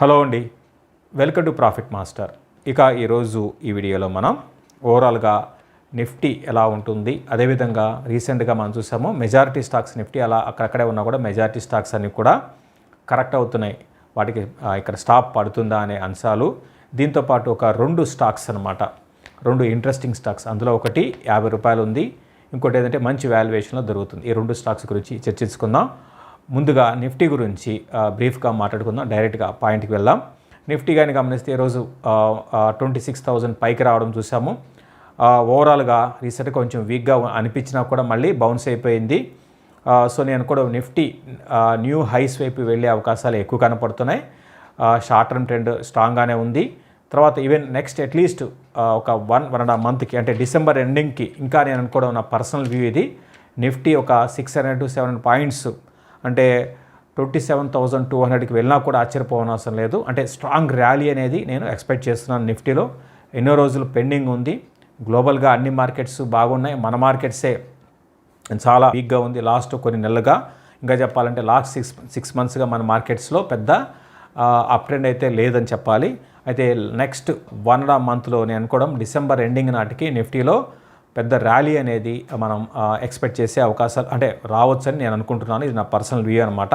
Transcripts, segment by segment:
Hello అండి. Welcome to profit master. ఇక ఈరోజు ఈ వీడియోలో మనం ఓవరాల్గా నిఫ్టీ ఎలా ఉంటుంది అదేవిధంగా రీసెంట్గా మనం చూసాము మెజారిటీ స్టాక్స్ నిఫ్టీ అలా అక్కడక్కడే ఉన్నా కూడా మెజారిటీ స్టాక్స్ అన్నీ కూడా కరెక్ట్ అవుతున్నాయి. వాటికి ఇక్కడ స్టాప్ పడుతుందా అనే అంశాలు. దీంతోపాటు ఒక రెండు స్టాక్స్ అన్నమాట. రెండు ఇంట్రెస్టింగ్ స్టాక్స్. అందులో ఒకటి యాభై రూపాయలు ఉంది ఇంకోటి ఏంటంటే మంచి వాల్యుయేషన్లో దొరుకుతుంది. ఈ రెండు స్టాక్స్ గురించి చర్చించుకుందాం. ముందుగా నిఫ్టీ గురించి బ్రీఫ్గా మాట్లాడుకుందాం డైరెక్ట్గా పాయింట్కి వెళ్దాం. నిఫ్టీ కానీ గమనిస్తే ఈరోజు ట్వంటీ సిక్స్ థౌజండ్ పైకి రావడం చూసాము. ఓవరాల్గా రీసెంట్గా కొంచెం వీక్గా అనిపించినా కూడా మళ్ళీ బౌన్స్ అయిపోయింది. సో నేను కూడా నిఫ్టీ న్యూ హైస్ వైపు వెళ్ళే అవకాశాలు ఎక్కువ కనపడుతున్నాయి. షార్ట్ టర్మ్ ట్రెండ్ స్ట్రాంగ్గానే ఉంది. తర్వాత ఈవెన్ నెక్స్ట్ అట్లీస్ట్ ఒక వన్ వన్ అండ్ హాఫ్ మంత్కి అంటే డిసెంబర్ ఎండింగ్కి ఇంకా నేను అనుకోవడం నా పర్సనల్ వ్యూ ఇది. నిఫ్టీ ఒక six hundred to seven points అంటే ట్వంటీ సెవెన్ థౌజండ్ టూ హండ్రెడ్కి వెళ్ళినా కూడా ఆశ్చర్యపోవనవసరం లేదు. అంటే స్ట్రాంగ్ ర్యాలీ అనేది నేను ఎక్స్పెక్ట్ చేస్తున్నాను నిఫ్టీలో. ఎన్నో రోజులు పెండింగ్ ఉంది. గ్లోబల్గా అన్ని మార్కెట్స్ బాగున్నాయి. మన మార్కెట్సే చాలా వీక్గా ఉంది లాస్ట్ కొన్ని నెలలుగా. ఇంకా చెప్పాలంటే లాస్ట్ సిక్స్ సిక్స్ మంత్స్గా మన మార్కెట్స్లో పెద్ద అప్ ట్రెండ్ అయితే లేదని చెప్పాలి. అయితే నెక్స్ట్ వన్ అండ్ హాఫ్ మంత్లో నేను అనుకోవడం డిసెంబర్ ఎండింగ్ నాటికి నిఫ్టీలో పెద్ద ర్యాలీ అనేది మనం ఎక్స్పెక్ట్ చేసే అవకాశాలు అంటే రావచ్చని నేను అనుకుంటున్నాను. ఇది నా పర్సనల్ వ్యూ అనమాట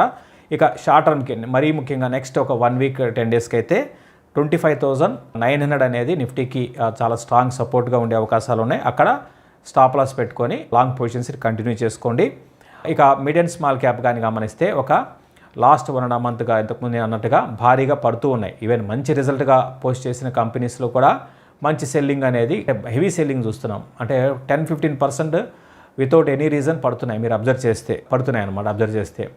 ఇక షార్ట్ టర్మ్కి మరీ ముఖ్యంగా నెక్స్ట్ ఒక వన్ వీక్ టెన్ డేస్కి అయితే twenty five thousand nine hundred అనేది నిఫ్టీకి చాలా స్ట్రాంగ్ సపోర్ట్గా ఉండే అవకాశాలు ఉన్నాయి. అక్కడ స్టాప్ లాస్ పెట్టుకొని లాంగ్ పొజిషన్స్ కంటిన్యూ చేసుకోండి. ఇక మిడ్ అండ్ స్మాల్ క్యాప్ కానీ గమనిస్తే ఒక లాస్ట్ వన్ అండ్ హాఫ్ మంత్గా ఇంతకుముందు అన్నట్టుగా భారీగా పడుతూ ఉన్నాయి. ఈవెన్ మంచి రిజల్ట్గా పోస్ట్ చేసిన కంపెనీస్లో కూడా మంచి సెల్లింగ్ అనేది హెవీ సెల్లింగ్ చూస్తున్నాం. అంటే ten fifteen percent without any reason పడుతున్నాయి. మీరు అబ్జర్వ్ చేస్తే పడుతున్నాయి అనమాట అబ్జర్వ్ చేస్తే.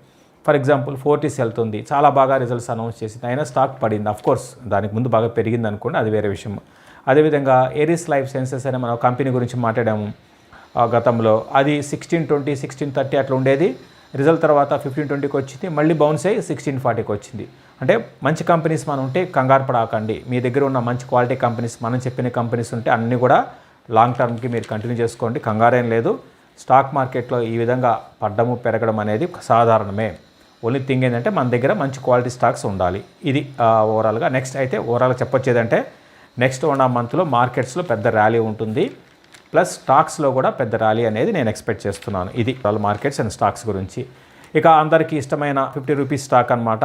ఫర్ ఎగ్జాంపుల్ ఫోర్టీస్ వెళ్తుంది. చాలా బాగా రిజల్ట్స్ అనౌన్స్ చేసింది. అయినా స్టాక్ పడింది. అఫ్ కోర్స్ దానికి ముందు బాగా పెరిగింది అనుకోండి అది వేరే విషయం. అదేవిధంగా ఏరిస్ లైఫ్ సైన్సెస్ అనే మనం కంపెనీ గురించి మాట్లాడాము ఆ గతంలో. అది సిక్స్టీన్ ట్వంటీ సిక్స్టీన్ థర్టీ అట్లా ఉండేది. రిజల్ట్ తర్వాత ఫిఫ్టీన్ ట్వంటీకి వచ్చింది మళ్ళీ బౌన్స్ అయ్యి సిక్స్టీన్ ఫార్టీకి వచ్చింది. అంటే మంచి కంపెనీస్ మనం ఉంటే కంగారు పడాకండి. మీ దగ్గర ఉన్న మంచి క్వాలిటీ కంపెనీస్ మనం చెప్పిన కంపెనీస్ ఉంటే అన్నీ కూడా లాంగ్ టర్మ్కి మీరు కంటిన్యూ చేసుకోండి. కంగారేం లేదు. స్టాక్ మార్కెట్లో ఈ విధంగా పడ్డము పెరగడం అనేది ఒక సాధారణమే. ఓన్లీ థింగ్ ఏంటంటే మన దగ్గర మంచి క్వాలిటీ స్టాక్స్ ఉండాలి. ఇది ఓవరాల్గా నెక్స్ట్ అయితే ఓవరాల్గా చెప్పొచ్చేదంటే నెక్స్ట్ వన్ ఆ మంత్లో మార్కెట్స్లో పెద్ద ర్యాలీ ఉంటుంది. ప్లస్ స్టాక్స్లో కూడా పెద్ద ర్యాలీ అనేది నేను ఎక్స్పెక్ట్ చేస్తున్నాను. ఇది వాళ్ళ మార్కెట్స్ అండ్ స్టాక్స్ గురించి. ఇక అందరికీ ఇష్టమైన ఫిఫ్టీ రూపీస్ స్టాక్ అనమాట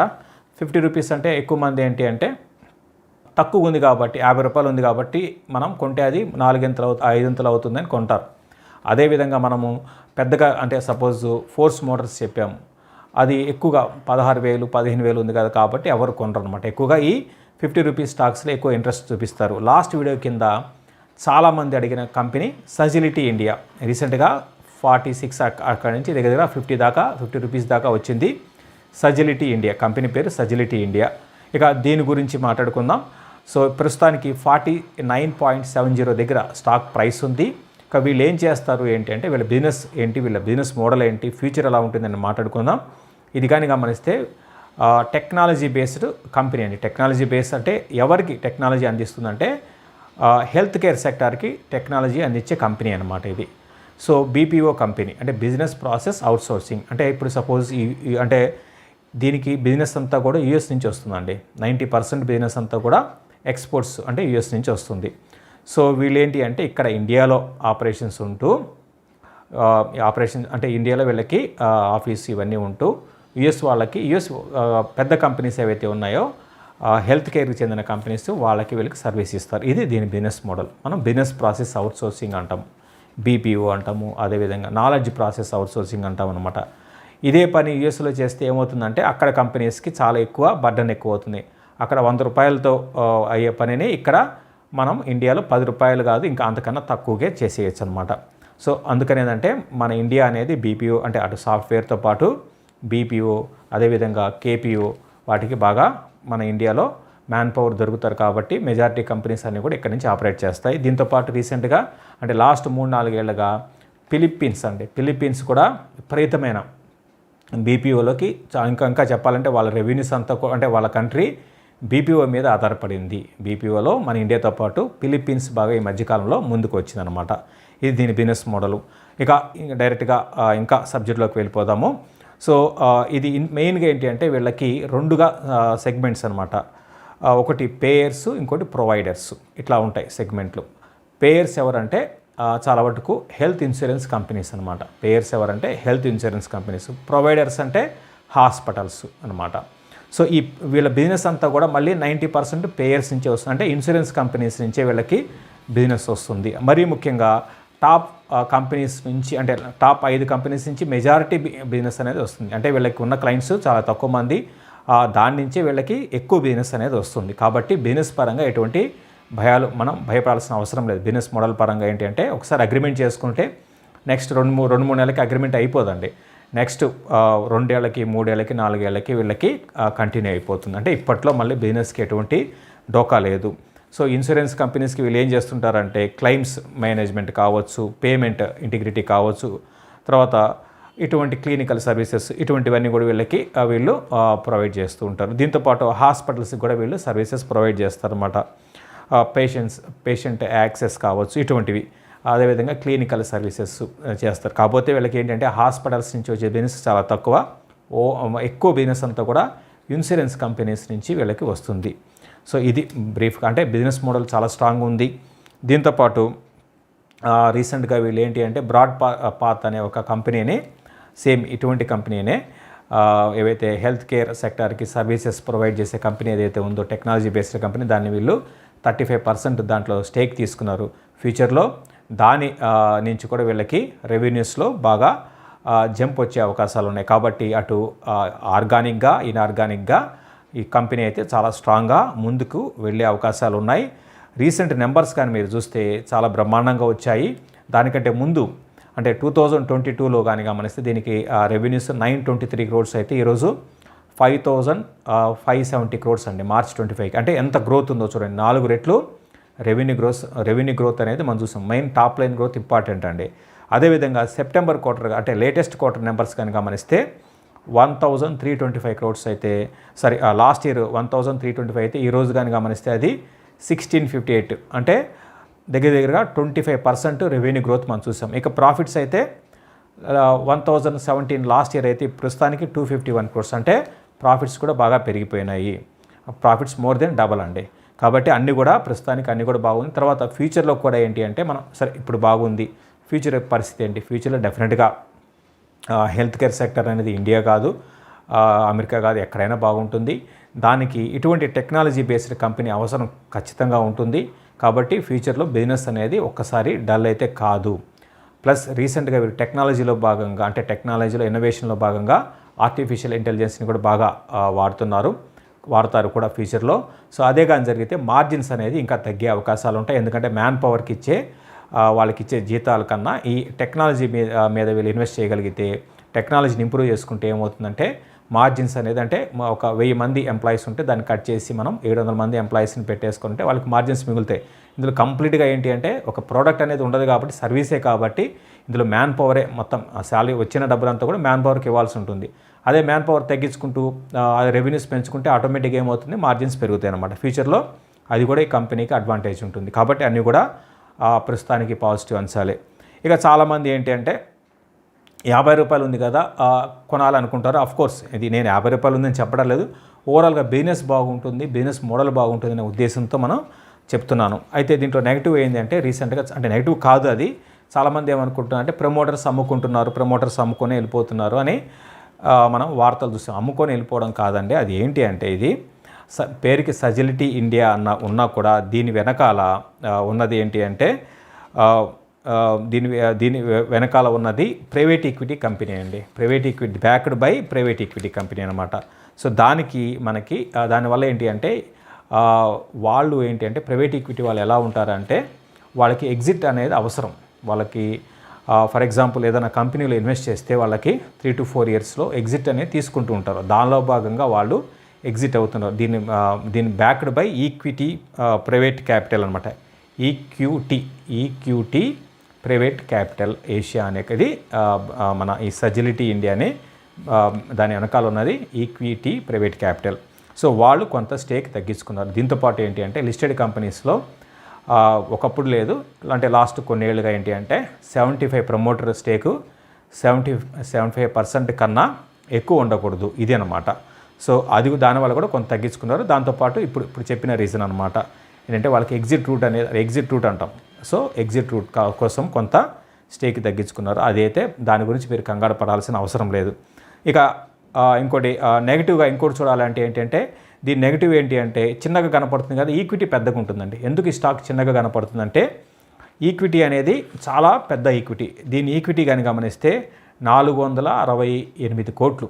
ఫిఫ్టీ రూపీస్ అంటే ఎక్కువ మంది ఏంటి అంటే తక్కువ ఉంది కాబట్టి యాభై రూపాయలు ఉంది కాబట్టి మనం కొంటే అది నాలుగింతలు అవుతుంది ఐదింతలు అవుతుందని కొంటారు. అదేవిధంగా మనము పెద్దగా అంటే సపోజ్ ఫోర్స్ మోటార్స్ చెప్పాము. అది ఎక్కువగా పదహారు వేలు పదిహేను వేలు ఉంది కదా కాబట్టి ఎవరు కొనరు అనమాట ఎక్కువగా ఈ ఫిఫ్టీ రూపీస్ స్టాక్స్లో ఎక్కువ ఇంట్రెస్ట్ చూపిస్తారు. లాస్ట్ వీడియో కింద చాలామంది అడిగిన కంపెనీ సజిలిటీ ఇండియా. రీసెంట్గా ఫార్టీ సిక్స్ అక్కడ నుంచి దగ్గర దగ్గర ఫిఫ్టీ దాకా ఫిఫ్టీ రూపీస్ దాకా వచ్చింది సజిలిటీ ఇండియా. కంపెనీ పేరు సజిలిటీ ఇండియా. ఇక దీని గురించి మాట్లాడుకుందాం. సో ప్రస్తుతానికి forty nine point seven zero దగ్గర స్టాక్ ప్రైస్ ఉంది. ఇక వీళ్ళు ఏం చేస్తారు ఏంటి అంటే వీళ్ళ బిజినెస్ ఏంటి వీళ్ళ బిజినెస్ మోడల్ ఏంటి ఫ్యూచర్ ఎలా ఉంటుందని మాట్లాడుకుందాం. ఇది కానీ గమనిస్తే టెక్నాలజీ బేస్డ్ కంపెనీ అండి. టెక్నాలజీ బేస్ అంటే ఎవరికి టెక్నాలజీ అందిస్తుందంటే హెల్త్ కేర్ సెక్టార్కి టెక్నాలజీ అందించే కంపెనీ అనమాట ఇది. సో బీపీఓ కంపెనీ అంటే బిజినెస్ ప్రాసెస్ అవుట్సోర్సింగ్ అంటే ఇప్పుడు సపోజ్ ఈ అంటే దీనికి బిజినెస్ అంతా కూడా యూఎస్ నుంచి వస్తుందండి. నైంటీ పర్సెంట్ బిజినెస్ అంతా కూడా ఎక్స్పోర్ట్స్ అంటే యూఎస్ నుంచి వస్తుంది. సో వీళ్ళేంటి అంటే ఇక్కడ ఇండియాలో ఆపరేషన్స్ ఉంటూ ఆపరేషన్ అంటే ఇండియాలో వీళ్ళకి ఆఫీస్ ఇవన్నీ ఉంటూ యుఎస్ వాళ్ళకి యుఎస్ పెద్ద కంపెనీస్ ఏవైతే ఉన్నాయో హెల్త్ కేర్కి చెందిన కంపెనీస్ వాళ్ళకి వీళ్ళకి సర్వీస్ ఇస్తారు. ఇది దీని బిజినెస్ మోడల్ మనం business process outsourcing BPO అంటాము అదేవిధంగా నాలెడ్జ్ ప్రాసెస్ అవుట్ సోర్సింగ్ అంటాం అనమాట ఇదే పని యుఎస్లో చేస్తే ఏమవుతుందంటే అక్కడ కంపెనీస్కి చాలా ఎక్కువ బర్డన్ ఎక్కువ అవుతుంది అక్కడ వంద రూపాయలతో అయ్యే పనిని ఇక్కడ మనం ఇండియాలో పది రూపాయలు కాదు ఇంకా అంతకన్నా తక్కువగా చేసేయచ్చు అనమాట సో అందుకని ఏంటంటే మన ఇండియా అనేది బీపీఓ అంటే అటు సాఫ్ట్వేర్తో పాటు బీపీఓ అదేవిధంగా కేపీఓ వాటికి బాగా మన ఇండియాలో మ్యాన్ పవర్ దొరుకుతారు కాబట్టి మెజారిటీ కంపెనీస్ అన్నీ కూడా ఇక్కడ నుంచి ఆపరేట్ చేస్తాయి. దీంతో పాటు రీసెంట్గా అంటే లాస్ట్ మూడు నాలుగేళ్ళుగా ఫిలిప్పీన్స్ అండి. ఫిలిప్పీన్స్ కూడా విపరీతమైన బీపీఓలోకి ఇంకా ఇంకా చెప్పాలంటే వాళ్ళ రెవెన్యూస్ అంతా అంటే వాళ్ళ కంట్రీ బీపీఓ మీద ఆధారపడింది. బీపీఓలో మన ఇండియాతో పాటు ఫిలిప్పీన్స్ బాగా ఈ మధ్యకాలంలో ముందుకు వచ్చిందనమాట ఇది దీని బిజినెస్ మోడలు ఇక డైరెక్ట్గా ఇంకా సబ్జెక్ట్లోకి వెళ్ళిపోదాము. సో ఇది మెయిన్గా ఏంటి అంటే వీళ్ళకి రెండుగా సెగ్మెంట్స్ అనమాట ఒకటి పేయర్స్ ఇంకోటి ప్రొవైడర్స్. ఇట్లా ఉంటాయి సెగ్మెంట్లు. పేయర్స్ ఎవరంటే చాలా వరకు హెల్త్ ఇన్సూరెన్స్ కంపెనీస్ అనమాట పేయర్స్ ఎవరంటే హెల్త్ ఇన్సూరెన్స్ కంపెనీస్. ప్రొవైడర్స్ అంటే హాస్పిటల్స్ అనమాట సో ఈ వీళ్ళ బిజినెస్ అంతా కూడా మళ్ళీ నైంటీ పర్సెంట్ పేయర్స్ నుంచే వస్తుంది. అంటే ఇన్సూరెన్స్ కంపెనీస్ నుంచే వీళ్ళకి బిజినెస్ వస్తుంది. మరీ ముఖ్యంగా టాప్ కంపెనీస్ నుంచి అంటే టాప్ ఐదు కంపెనీస్ నుంచి మెజారిటీ బిజినెస్ అనేది వస్తుంది. అంటే వీళ్ళకి ఉన్న క్లయింట్స్ చాలా తక్కువ మంది దాని నుంచే వీళ్ళకి ఎక్కువ బిజినెస్ అనేది వస్తుంది. కాబట్టి బిజినెస్ పరంగా ఎటువంటి భయాలు మనం భయపడాల్సిన అవసరం లేదు. బిజినెస్ మోడల్ పరంగా ఏంటి అంటే ఒకసారి అగ్రిమెంట్ చేసుకుంటే నెక్స్ట్ రెండు మూడు రెండు మూడు నెలలకి అగ్రిమెంట్ అయిపోదండి. నెక్స్ట్ రెండేళ్ళకి మూడేళ్ళకి నాలుగేళ్ళకి వీళ్ళకి కంటిన్యూ అయిపోతుంది. అంటే ఇప్పట్లో మళ్ళీ బిజినెస్కి ఎటువంటి డోకా లేదు. సో ఇన్సూరెన్స్ కంపెనీస్కి వీళ్ళు ఏం చేస్తుంటారంటే క్లైమ్స్ మేనేజ్మెంట్ కావచ్చు పేమెంట్ ఇంటిగ్రిటీ కావచ్చు తర్వాత ఇటువంటి క్లినికల్ సర్వీసెస్ ఇటువంటివన్నీ కూడా వీళ్ళకి వీళ్ళు ప్రొవైడ్ చేస్తూ ఉంటారు. దీంతోపాటు హాస్పిటల్స్కి కూడా వీళ్ళు సర్వీసెస్ ప్రొవైడ్ చేస్తారన్నమాట. పేషెంట్స్ పేషెంట్ యాక్సెస్ కావచ్చు ఇటువంటివి. అదేవిధంగా క్లినికల్ సర్వీసెస్ చేస్తారు. కాకపోతే వీళ్ళకి ఏంటంటే హాస్పిటల్స్ నుంచి వచ్చే బిజినెస్ చాలా తక్కువ. ఓ ఎక్కువ బిజినెస్ అంతా కూడా ఇన్సూరెన్స్ కంపెనీస్ నుంచి వీళ్ళకి వస్తుంది. సో ఇది బ్రీఫ్గా అంటే బిజినెస్ మోడల్ చాలా స్ట్రాంగ్ ఉంది. దీంతోపాటు రీసెంట్గా వీళ్ళు ఏంటి అంటే బ్రాడ్ పా పాత్ అనే ఒక కంపెనీని సేమ్ ఇటువంటి కంపెనీనే ఏవైతే హెల్త్ కేర్ సెక్టార్కి సర్వీసెస్ ప్రొవైడ్ చేసే కంపెనీ ఏదైతే ఉందో టెక్నాలజీ బేస్డ్ కంపెనీ దాన్ని వీళ్ళు థర్టీ ఫైవ్ పర్సెంట్ దాంట్లో స్టేక్ తీసుకున్నారు. ఫ్యూచర్లో దాని నుంచి కూడా వీళ్ళకి రెవెన్యూస్లో బాగా జంప్ వచ్చే అవకాశాలు ఉన్నాయి. కాబట్టి అటు ఆర్గానిక్గా ఇన్ఆర్గానిక్గా ఈ కంపెనీ అయితే చాలా స్ట్రాంగ్గా ముందుకు వెళ్ళే అవకాశాలు ఉన్నాయి. రీసెంట్ నెంబర్స్ కానీ మీరు చూస్తే చాలా బ్రహ్మాండంగా వచ్చాయి. దానికంటే ముందు అంటే టూ థౌజండ్ ట్వంటీ టూలో కానీ గమనిస్తే దీనికి revenues nine twenty three crores అయితే ఈరోజు five thousand five seventy crores అండి. మార్చ్ ట్వంటీ ఫైవ్కి. అంటే ఎంత గ్రోత్ ఉందో చూడండి. నాలుగు రెట్లు రెవెన్యూ గ్రోత్ రెవెన్యూ గ్రోత్ అనేది మనం చూసాం. Main top line growth important అండి. అదేవిధంగా సెప్టెంబర్ క్వార్టర్ అంటే లేటెస్ట్ క్వార్టర్ నెంబర్స్ కానీ గమనిస్తే one thousand three twenty five crores అయితే sorry last year one thousand three twenty five అయితే ఈ రోజు కానీ గమనిస్తే అది సిక్స్టీన్ ఫిఫ్టీ ఎయిట్ అంటే దగ్గర దగ్గరగా twenty five percent revenue growth మనం చూసాం. ఇక ప్రాఫిట్స్ అయితే one thousand seventeen last year అయితే ప్రస్తుతానికి టూ ఫిఫ్టీ వన్ క్రోర్స్ అంటే ప్రాఫిట్స్ కూడా బాగా పెరిగిపోయినాయి. ప్రాఫిట్స్ మోర్ దెన్ డబల్ అండి. కాబట్టి అన్నీ కూడా ప్రస్తుతానికి అన్నీ కూడా బాగుంది. తర్వాత ఫ్యూచర్లో కూడా ఏంటి అంటే మనం సరే ఇప్పుడు బాగుంది. ఫ్యూచర్ పరిస్థితి ఏంటి? ఫ్యూచర్లో డెఫినెట్గా హెల్త్ కేర్ సెక్టర్ అనేది ఇండియా కాదు అమెరికా కాదు ఎక్కడైనా బాగుంటుంది. దానికి ఇటువంటి టెక్నాలజీ బేస్డ్ కంపెనీ అవసరం ఖచ్చితంగా ఉంటుంది. కాబట్టి ఫ్యూచర్లో బిజినెస్ అనేది ఒక్కసారి డల్ అయితే కాదు. ప్లస్ రీసెంట్గా వీరు టెక్నాలజీలో భాగంగా అంటే టెక్నాలజీలో ఇన్నోవేషన్లో భాగంగా ఆర్టిఫిషియల్ ఇంటెలిజెన్స్ని కూడా బాగా వాడుతున్నారు వాడతారు కూడా ఫ్యూచర్లో. సో అదే కానీ జరిగితే మార్జిన్స్ అనేది ఇంకా తగ్గే అవకాశాలు ఉంటాయి. ఎందుకంటే మ్యాన్ పవర్కి ఇచ్చే వాళ్ళకి ఇచ్చే జీతాల కన్నా ఈ టెక్నాలజీ మీద మీద వీళ్ళు ఇన్వెస్ట్ చేయగలిగితే టెక్నాలజీని ఇంప్రూవ్ చేసుకుంటే ఏమవుతుందంటే మార్జిన్స్ అనేది అంటే ఒక వెయ్యి మంది ఎంప్లాయీస్ ఉంటే దాన్ని కట్ చేసి మనం ఏడు వందల మంది ఎంప్లాయీస్ని పెట్టేసుకుంటే వాళ్ళకి మార్జిన్స్ మిగులుతాయి. ఇందులో కంప్లీట్గా ఏంటి అంటే ఒక ప్రోడక్ట్ అనేది ఉండదు కాబట్టి సర్వీసే కాబట్టి ఇందులో మ్యాన్ పవరే మొత్తం శాలరీ వచ్చిన డబ్బులంతా కూడా మ్యాన్ పవర్కి ఇవ్వాల్సి ఉంటుంది. అదే మ్యాన్ పవర్ తగ్గించుకుంటూ రెవెన్యూస్ పెంచుకుంటే ఆటోమేటిక్గా ఏమవుతుంది? మార్జిన్స్ పెరుగుతాయి అనమాట ఫ్యూచర్లో అది కూడా ఈ కంపెనీకి అడ్వాంటేజ్ ఉంటుంది. కాబట్టి అన్నీ కూడా ప్రస్తుతానికి పాజిటివ్ అంశాలే. ఇక చాలామంది ఏంటి అంటే యాభై రూపాయలు ఉంది కదా కొనాలనుకుంటారు. కోర్స్ ఇది నేను యాభై రూపాయలు ఉందని చెప్పడం లేదు. ఓవరాల్గా బిజినెస్ బాగుంటుంది బిజినెస్ మోడల్ బాగుంటుంది అనే ఉద్దేశంతో మనం చెప్తున్నాను. అయితే దీంట్లో నెగిటివ్ ఏంటి అంటే రీసెంట్గా అంటే నెగిటివ్ కాదు అది. చాలామంది ఏమనుకుంటున్నారు అంటే ప్రమోటర్స్ అమ్ముకుంటున్నారు ప్రమోటర్స్ అమ్ముకొని వెళ్ళిపోతున్నారు అని మనం వార్తలు చూస్తాం. అమ్ముకొని వెళ్ళిపోవడం కాదండి. అది ఏంటి అంటే ఇది స పేరుకి సజిలిటీ ఇండియా అన్న ఉన్నా కూడా దీని వెనకాల ఉన్నది ఏంటి అంటే దీని దీని వెనకాల ఉన్నది ప్రైవేట్ ఈక్విటీ కంపెనీ అండి. Private equity backed by private equity company అనమాట సో దానికి మనకి దానివల్ల ఏంటి అంటే వాళ్ళు ఏంటి అంటే ప్రైవేట్ ఈక్విటీ వాళ్ళు ఎలా ఉంటారంటే వాళ్ళకి ఎగ్జిట్ అనేది అవసరం. వాళ్ళకి ఫర్ ఎగ్జాంపుల్ ఏదైనా కంపెనీలో ఇన్వెస్ట్ చేస్తే వాళ్ళకి త్రీ టు ఫోర్ ఇయర్స్లో ఎగ్జిట్ అనేది తీసుకుంటూ ఉంటారు. దానిలో భాగంగా వాళ్ళు ఎగ్జిట్ అవుతున్నారు. దీన్ని దీని backed by equity private capital అనమాట equity equity private capital Asia అనేది మన ఈ సజిలిటీ ఇండియా అనే దాని వెనకాల ఉన్నది ఈక్విటీ ప్రైవేట్ క్యాపిటల్ సో వాళ్ళు కొంత స్టేక్ తగ్గించుకున్నారు. దీంతోపాటు ఏంటి అంటే లిస్టెడ్ కంపెనీస్లో ఒకప్పుడు లేదు. అంటే లాస్ట్ కొన్నేళ్ళుగా ఏంటి అంటే seventy five promoter stake seventy seventy five percent కన్నా ఎక్కువ ఉండకూడదు. ఇది అనమాట సో అది దానివల్ల కూడా కొంత తగ్గించుకున్నారు. దాంతోపాటు ఇప్పుడు ఇప్పుడు చెప్పిన రీజన్ అనమాట ఏంటంటే వాళ్ళకి ఎగ్జిట్ రూట్ అనేది ఎగ్జిట్ రూట్ అంటాం. సో ఎగ్జిట్ రూట్ కోసం కొంత స్టేకి తగ్గించుకున్నారు. అదైతే దాని గురించి మీరు కంగారు పడాల్సిన అవసరం లేదు. ఇక ఇంకోటి నెగిటివ్గా ఇంకోటి చూడాలంటే ఏంటంటే దీని నెగిటివ్ ఏంటి అంటే చిన్నగా కనపడుతుంది కదా ఈక్విటీ పెద్దగా ఉంటుందండి. ఎందుకు ఈ స్టాక్ చిన్నగా కనపడుతుందంటే ఈక్విటీ అనేది చాలా పెద్ద ఈక్విటీ దీని ఈక్విటీ కానీ గమనిస్తే నాలుగు వందల అరవై ఎనిమిది కోట్లు.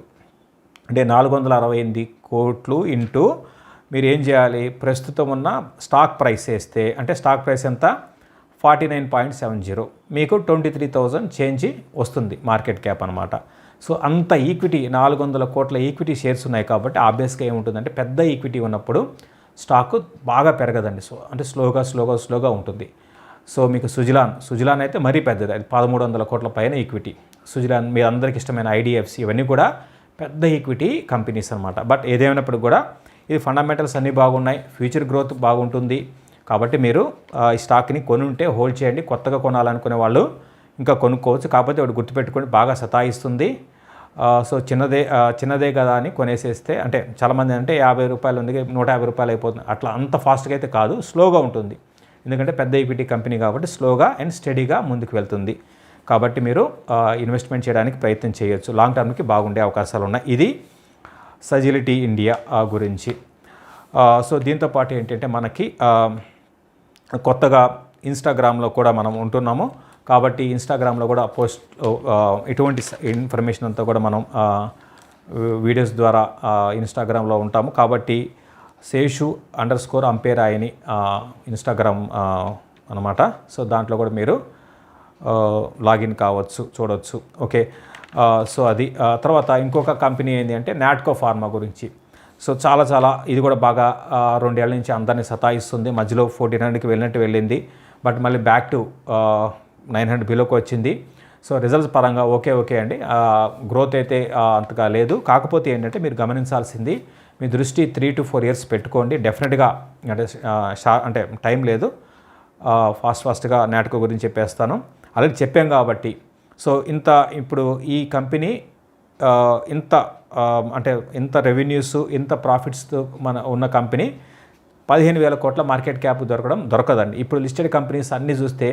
అంటే నాలుగు వందల అరవై ఎనిమిది కోట్లు ఇంటూ మీరు ఏం చేయాలి? ప్రస్తుతం ఉన్న స్టాక్ ప్రైస్ వేస్తే అంటే స్టాక్ ప్రైస్ ఎంత? Forty nine point seven zero. మీకు ట్వంటీ త్రీ థౌజండ్ చేంజ్ వస్తుంది మార్కెట్ క్యాప్ అనమాట సో అంత ఈక్విటీ నాలుగు వందల కోట్ల ఈక్విటీ షేర్స్ ఉన్నాయి కాబట్టి ఆబ్వియస్గా ఏముంటుందంటే పెద్ద ఈక్విటీ ఉన్నప్పుడు స్టాక్ బాగా పెరగదండి. సో అంటే స్లోగా స్లోగా స్లోగా ఉంటుంది. సో మీకు సుజిలాన్ సుజిలాన్ అయితే మరీ పెద్దది. అది పదమూడు వందల కోట్ల పైన ఈక్విటీ. సుజిలాన్ మీ అందరికి ఇష్టమైన ఐడిఎఫ్సి ఇవన్నీ కూడా పెద్ద ఈక్విటీ కంపెనీస్ అనమాట బట్ ఏదేమైనప్పుడు కూడా ఇది ఫండమెంటల్స్ అన్నీ బాగున్నాయి. ఫ్యూచర్ గ్రోత్ బాగుంటుంది. కాబట్టి మీరు ఈ స్టాక్ని కొని ఉంటే హోల్డ్ చేయండి. కొత్తగా కొనాలనుకునే వాళ్ళు ఇంకా కొనుక్కోవచ్చు. కాకపోతే వాడు గుర్తుపెట్టుకొని బాగా సతాయిస్తుంది. సో చిన్నదే చిన్నదే కదా అని కొనేసేస్తే అంటే చాలామంది అంటే యాభై రూపాయలు ఉంది నూట యాభై రూపాయలు అయిపోతుంది. అట్లా అంత ఫాస్ట్గా అయితే కాదు స్లోగా ఉంటుంది. ఎందుకంటే పెద్ద ఈక్విటీ కంపెనీ కాబట్టి స్లోగా అండ్ స్టడీగా ముందుకు వెళ్తుంది. కాబట్టి మీరు ఇన్వెస్ట్మెంట్ చేయడానికి ప్రయత్నం చేయొచ్చు. లాంగ్ టర్మ్కి బాగుండే అవకాశాలు ఉన్నాయి. ఇది సజిలిటీ ఇండియా గురించి. సో దీంతో పాటు ఏంటంటే మనకి కొత్తగా ఇన్స్టాగ్రామ్లో కూడా మనం ఉంటున్నాము. కాబట్టి ఇన్స్టాగ్రామ్లో కూడా పోస్ట్ ఇటువంటి ఇన్ఫర్మేషన్ అంతా కూడా మనం వీడియోస్ ద్వారా ఇన్స్టాగ్రామ్లో ఉంటాము. కాబట్టి Seshu under score Amperayani Instagram అనమాట సో దాంట్లో కూడా మీరు లాగిన్ కావచ్చు చూడవచ్చు ఓకే? సో అది. తర్వాత ఇంకొక కంపెనీ ఏంటి అంటే నాట్కో ఫార్మా గురించి. సో చాలా చాలా ఇది కూడా బాగా రెండేళ్ళ నుంచి అందరినీ సతాయిస్తుంది. మధ్యలో ఫోర్టీన్ హండ్రెడ్కి వెళ్ళినట్టు వెళ్ళింది. బట్ మళ్ళీ బ్యాక్ టు నైన్ హండ్రెడ్ బిలోకి వచ్చింది. సో రిజల్ట్స్ పరంగా ఓకే ఓకే అండి. గ్రోత్ అయితే అంతగా లేదు. కాకపోతే ఏంటంటే మీరు గమనించాల్సింది మీ దృష్టి త్రీ టు ఫోర్ ఇయర్స్ పెట్టుకోండి. డెఫినెట్గా అంటే షా అంటే టైం లేదు. ఫాస్ట్ ఫాస్ట్గా నాటకం గురించి చెప్పేస్తాను. ఆల్రెడీ చెప్పాం కాబట్టి. సో ఇంత ఇప్పుడు ఈ కంపెనీ ఇంత అంటే ఇంత రెవెన్యూస్ ఇంత ప్రాఫిట్స్తో మన ఉన్న కంపెనీ పదిహేను వేల కోట్ల మార్కెట్ క్యాప్ దొరకడం దొరకదండి. ఇప్పుడు లిస్టెడ్ కంపెనీస్ అన్నీ చూస్తే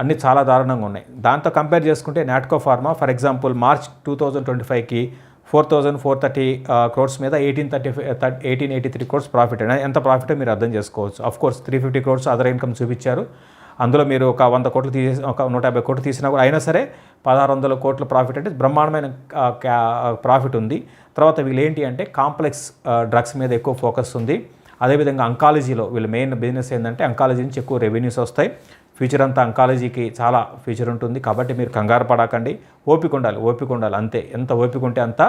అన్నీ చాలా దారుణంగా ఉన్నాయి. దాంతో కంపేర్ చేసుకుంటే Natco pharma for example March two thousand twenty ఫైవ్కి four thousand four thirty crores మీద eighteen thirty eighteen eighty three crores profit అయినా ఎంత ప్రాఫిట్ మీరు అర్థం చేసుకోవచ్చు? Of course three fifty crores other income చూపించారు. అందులో మీరు ఒక వంద కోట్లు తీసి ఒక నూట యాభై కోట్లు తీసినా కూడా అయినా సరే పదహారు వందల కోట్ల ప్రాఫిట్ అంటే బ్రహ్మాండమైన ప్రాఫిట్ ఉంది. తర్వాత వీళ్ళు ఏంటి అంటే కాంప్లెక్స్ డ్రగ్స్ మీద ఎక్కువ ఫోకస్ ఉంది. అదేవిధంగా అంకాలజీలో వీళ్ళు మెయిన్ బిజినెస్ ఏంటంటే అంకాలజీ నుంచి ఎక్కువ రెవెన్యూస్ వస్తాయి. ఫ్యూచర్ అంతా అంకాలజీకి చాలా ఫ్యూచర్ ఉంటుంది. కాబట్టి మీరు కంగారు పడకండి. ఓపిక ఉండాలి ఓపిక ఉండాలి అంతే. ఎంత ఓపిక ఉంటే అంత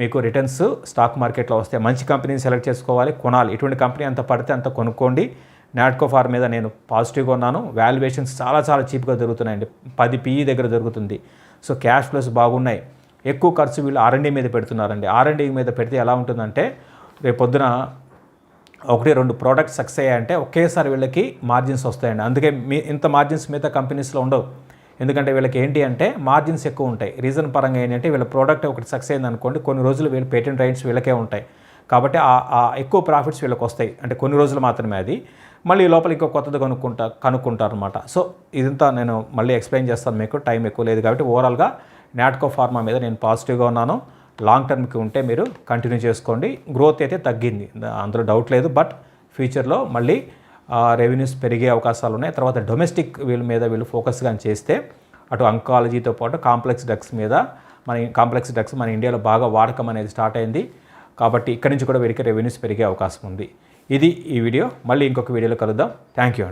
మీకు రిటర్న్స్ స్టాక్ మార్కెట్లో వస్తాయి. మంచి కంపెనీని సెలెక్ట్ చేసుకోవాలి కొనాలి. ఇటువంటి కంపెనీ అంత పడితే అంత కొనుక్కోండి. నాట్కో ఫార్ మీద నేను పాజిటివ్గా ఉన్నాను. వాల్యుయేషన్స్ చాలా చాలా చీప్గా దొరుకుతున్నాయండి పది పిఈ దగ్గర దొరుకుతుంది సో క్యాష్ ఫ్లోస్ బాగున్నాయి. ఎక్కువ ఖర్చు వీళ్ళు ఆర్ఎండీ మీద పెడుతున్నారండి. ఆర్ఎండీ మీద పెడితే ఎలా ఉంటుందంటే రేపు పొద్దున ఒకటి రెండు ప్రోడక్ట్స్ సక్సెస్ అయ్యాయంటే ఒకేసారి వీళ్ళకి మార్జిన్స్ వస్తాయండి. అందుకే మీ ఇంత మార్జిన్స్ మిగతా కంపెనీస్లో ఉండవు. ఎందుకంటే వీళ్ళకి ఏంటి అంటే మార్జిన్స్ ఎక్కువ ఉంటాయి. రీజన్ పరంగా ఏంటంటే వీళ్ళ ప్రోడక్ట్ ఒకటి సక్సెస్ అయింది అనుకోండి కొన్ని రోజులు వీళ్ళ పేటెంట్ రైట్స్ వీళ్ళకే ఉంటాయి. కాబట్టి ఆ ఎక్కువ ప్రాఫిట్స్ వీళ్ళకి వస్తాయి. అంటే కొన్ని రోజులు మాత్రమే అది. మళ్ళీ లోపల ఇంకో కొత్తది కనుక్కుంటా కనుక్కుంటారు అనమాట సో ఇదంతా నేను మళ్ళీ ఎక్స్ప్లెయిన్ చేస్తాను మీకు టైం ఎక్కువ లేదు కాబట్టి ఓవరాల్గా నాట్కో ఫార్మా మీద నేను పాజిటివ్గా ఉన్నాను. లాంగ్ టర్మ్కి ఉంటే మీరు కంటిన్యూ చేసుకోండి. గ్రోత్ అయితే తగ్గింది. అందులో డౌట్ లేదు బట్ ఫ్యూచర్లో మళ్ళీ రెవెన్యూస్ పెరిగే అవకాశాలు ఉన్నాయి. తర్వాత డొమెస్టిక్ వీళ్ళ మీద వీళ్ళు ఫోకస్ కానీ చేస్తే అటు అంకాలజీతో పాటు కాంప్లెక్స్ డ్రగ్స్ మీద మన కాంప్లెక్స్ డ్రగ్స్ మన ఇండియాలో బాగా వాడకం అనేది స్టార్ట్ అయింది. కాబట్టి ఇక్కడి నుంచి కూడా వీరికి రెవెన్యూస్ పెరిగే అవకాశం ఉంది. ఇది ఈ వీడియో. మళ్ళీ ఇంకొక వీడియోలో కలుద్దాం. థ్యాంక్ యూ అండి.